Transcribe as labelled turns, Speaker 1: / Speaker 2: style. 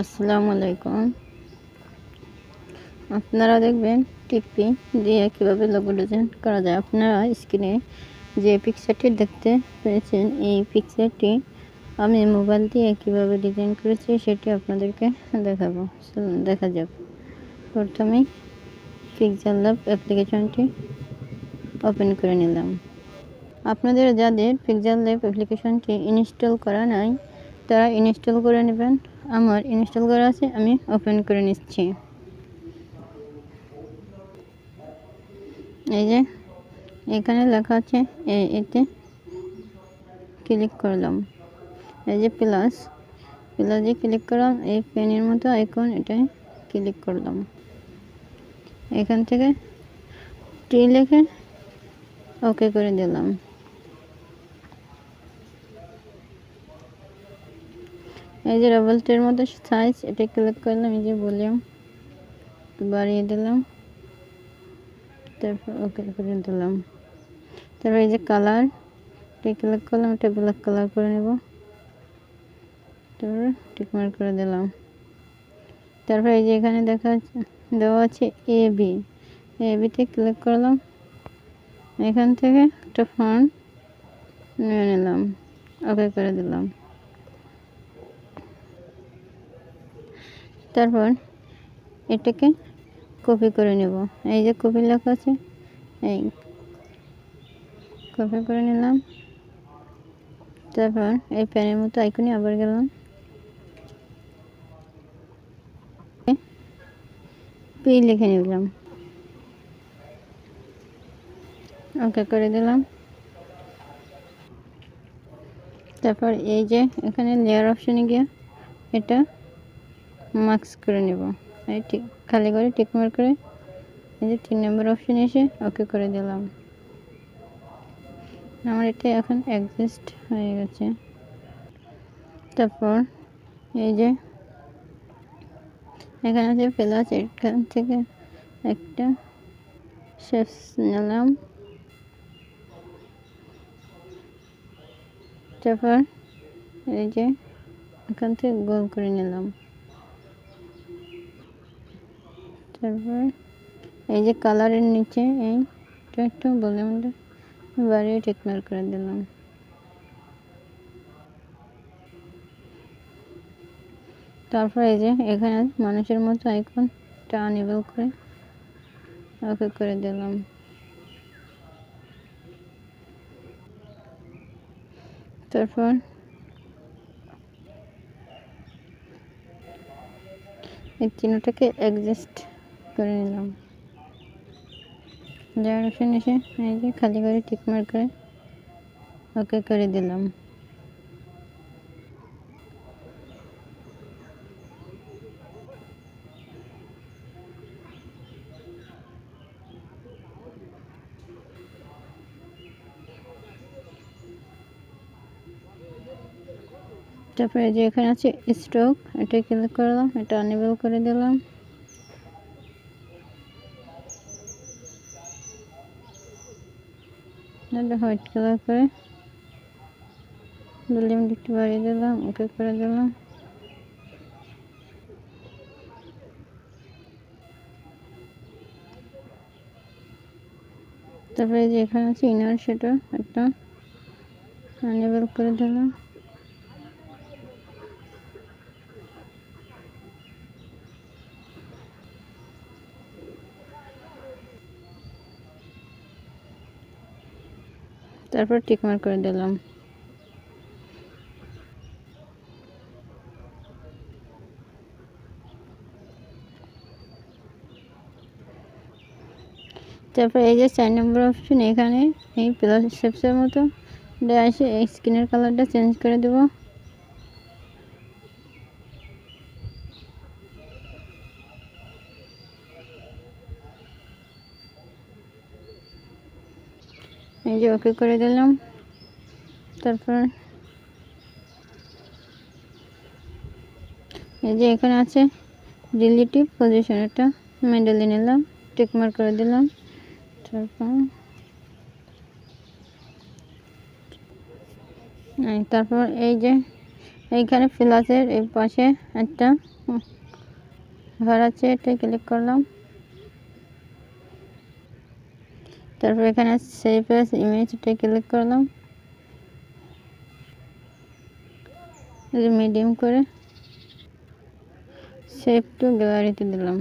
Speaker 1: আসসালামু আলাইকুম। আপনারা দেখবেন টিপি দিয়ে কীভাবে লোগো ডিজাইন করা যায়। আপনারা স্ক্রিনে যে পিকচারটি দেখতে পেয়েছেন, এই পিকচারটি আমি মোবাইল দিয়ে কীভাবে ডিজাইন করেছি সেটি আপনাদেরকে দেখাবো। দেখা যাক। প্রথমেই পিকচার ল্যাব অ্যাপ্লিকেশনটি ওপেন করে নিলাম। আপনাদের যাদের পিকচার ল্যাব অ্যাপ্লিকেশনটি ইনস্টল করা নাই, তারা ইনস্টল করে নেবেন। আমার ইনস্টল করা আছে, আমি ওপেন করে নিচ্ছি। এই যে, এখানে লেখা আছে এ- এতে ক্লিক করলাম। এই যে প্লাস প্লাসে ক্লিক করলাম, এই পেনের মতো আইকন এটাই ক্লিক করলাম। এখান থেকে টি লিখে ওকে করে দিলাম। এই যে ডাবল টের মতো সাইজ এটা ক্লিক করলাম, এই যে ভলিউম বাড়িয়ে দিলাম। তারপর ওকে করে দিলাম। তারপর এই যে কালার এটা ক্লিক করলাম এটা ব্ল্যাক কালার করে নেব। তারপর টিকমার করে দিলাম। তারপর এই যে এখানে দেখা দেওয়া আছে এ বি এ বিতে ক্লিক করলাম। এখান থেকে একটা ফন্ট নিয়ে নিলাম। ওকে করে দিলাম। তারপর এটাকে কপি করে নেব। এই যে কপি লেখা আছে, এই কপি করে নিলাম। তারপর এই প্যানের মতো আইকনে আবার গেলাম। পি লিখে নিলাম। ওকে করে দিলাম। তারপর এই যে এখানে লেয়ার অপশানে গিয়ে এটা মার্কস করে নেব। এই ঠিক, খালি করে টিক মার্ক করে এই যে তিন নম্বর অপশানে এসে ওকে করে দিলাম। আমার এটা এখন অ্যাডজাস্ট হয়ে গেছে। তারপর এই যে এখানে আছে প্লাস এখান থেকে একটা শেপস নিলাম। তারপর এই যে এখান থেকে গোল করে নিলাম। তারপর এই যে কালারের নিচে এইটা একটু ভলিউমটা বাড়িয়ে টিকমার করে দিলাম। তারপর এই যে এখানে মানুষের মতো আইকনটা আনিবল করে ওকে করে দিলাম। তারপর এই চিহ্নটাকে অ্যাডজাস্ট করে নিলাম। যার অপশন এসে এই যে খালি করে টিকমার করে ওকে করে দিলাম। তারপরে যে এখানে আছে স্ট্রোক এটা ক্লিক করলাম, এটা অনেবল করে দিলাম। এটা হোয়াইট কালার করে ভলিউমটা একটু বাড়িয়ে দিলাম, ওকে করে দিলাম। তারপরে যে এখানে আছে ইনার সেটা একটা অ্যানেবল করে দিলাম। তারপর টিকমার করে দিলাম। তারপর এই যে চার নম্বর অপশন এখানে, এই প্লাস শেপসের মতো আসে এই স্কিনের কালারটা চেঞ্জ করে দেবো। এই যে ওকে করে দিলাম। তারপর এই যে এখানে আছে রিলেটিভ পজিশন এটা। মেডেলে নিলাম টিকমার করে দিলাম। তারপর তারপর এই যে এইখানে প্লাসের এই পাশে একটা ঘর আছে, এটা ক্লিক করলাম। তারপর এখানে সেভ এস ইমেজটা ক্লিক করলাম। মিডিয়াম করে সেভ টু গ্যালারিতে দিলাম।